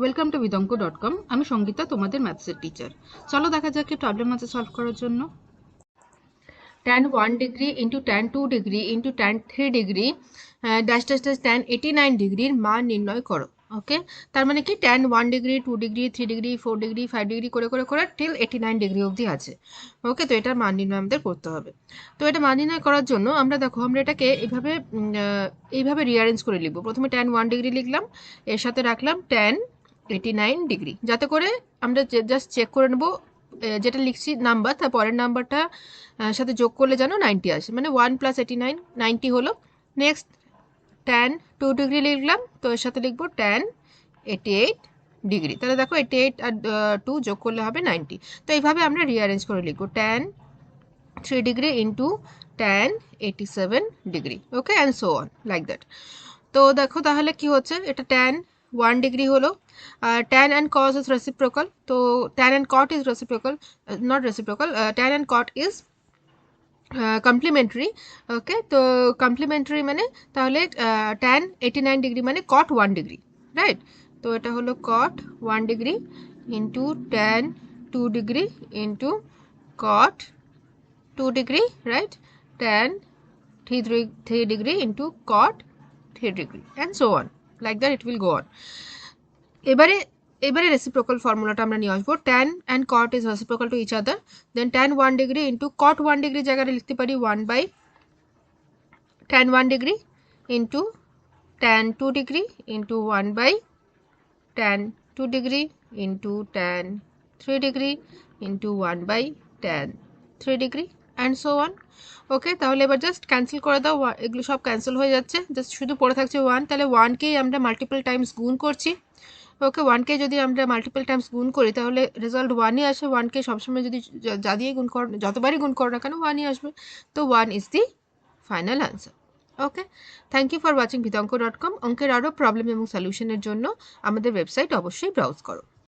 Welcome to বিদঙ্ক dot com আমি সঙ্গীতা, তোমাদের ম্যাথসের টিচার চলো দেখা যাক কি প্রবলেম আছে সলভ করার জন্য। tan 1 degree into tan 2 degree into tan 3 degree dash dash dash tan 89 ডিগ্রির মান নির্ণয় করো ওকে তার মানে কি? tan 1 degree two degree three degree four degree five degree করে করে করে টিল 89 ডিগ্রি অবধি আছে ওকে তো এটার মান নির্ণয় আমাদের করতে হবে। তো এটা মান নির্ণয় করার জন্য আমরা দেখো, আমরা এটাকে এইভাবে এইভাবে রিঅ্যারেঞ্জ করে লিখব। প্রথমে tan 1 ডিগ্রি লিখলাম, এর সাথে রাখলাম tan 89 ডিগ্রি যাতে করে আমরা জাস্ট চেক করে নেব যেটা লিখছি নাম্বার তার পরের নাম্বারটা সাথে যোগ করলে যেন নাইনটি আসে। মানে one plus eighty nine ninety হলো। নেক্সট ট্যান টু ডিগ্রি লিখলাম, তো এর সাথে লিখব ট্যান এইটি এইট ডিগ্রি তাহলে দেখো এইটি এইট আর টু যোগ করলে হবে নাইনটি তো এইভাবে আমরা রিঅ্যারেঞ্জ করে লিখব। Tan three degree into tan eighty seven degree okay and so on like that তো দেখো তাহলে কি হচ্ছে? এটা ট্যান ওয়ান ডিগ্রি হলো। Tan and cot is reciprocal তো tan and cot is reciprocal not reciprocal tan and cot is complementary okay তো complementary মানে তাহলে ট্যান এইটি নাইন ডিগ্রি মানে কট ওয়ান ডিগ্রি রাইট তো এটা হলো cot one degree into tan two degree into cot two degree right tan three three three degree into cot three degree and so on like that it will go on এবারে এবারে reciprocal ফর্মুলাটা আমরা নিয়ে আসব। Tan and cot is reciprocal to each other then tan one degree into cot one degree জায়গাটা লিখতে পারি one by tan one degree into tan two degree into one by tan two degree into tan three degree into one by tan three degree and so one okay তাহলে এবার just cancel করে দাও এগুলো সব cancel হয়ে যাচ্ছে। Just শুধু পড়ে থাকছে ওয়ান তাহলে ওয়ানকেই আমরা মাল্টিপল টাইমস গুণ করছি। ওকে ওয়ানকে যদি আমরা মাল্টিপল টাইমস গুণ করি, তাহলে রেজাল্ট ওয়ানই আসে। ওয়ানকে সবসময় যদি যা- দিয়ে গুণ করো, যতবারই গুণ করো না কেন ওয়ানই আসবে। তো one is the final answer okay thank you for watching বিতঙ্ক dot com অঙ্কের আরও প্রবলেম এবং সলিউশনের জন্য আমাদের ওয়েবসাইট অবশ্যই ব্রাউজ করো।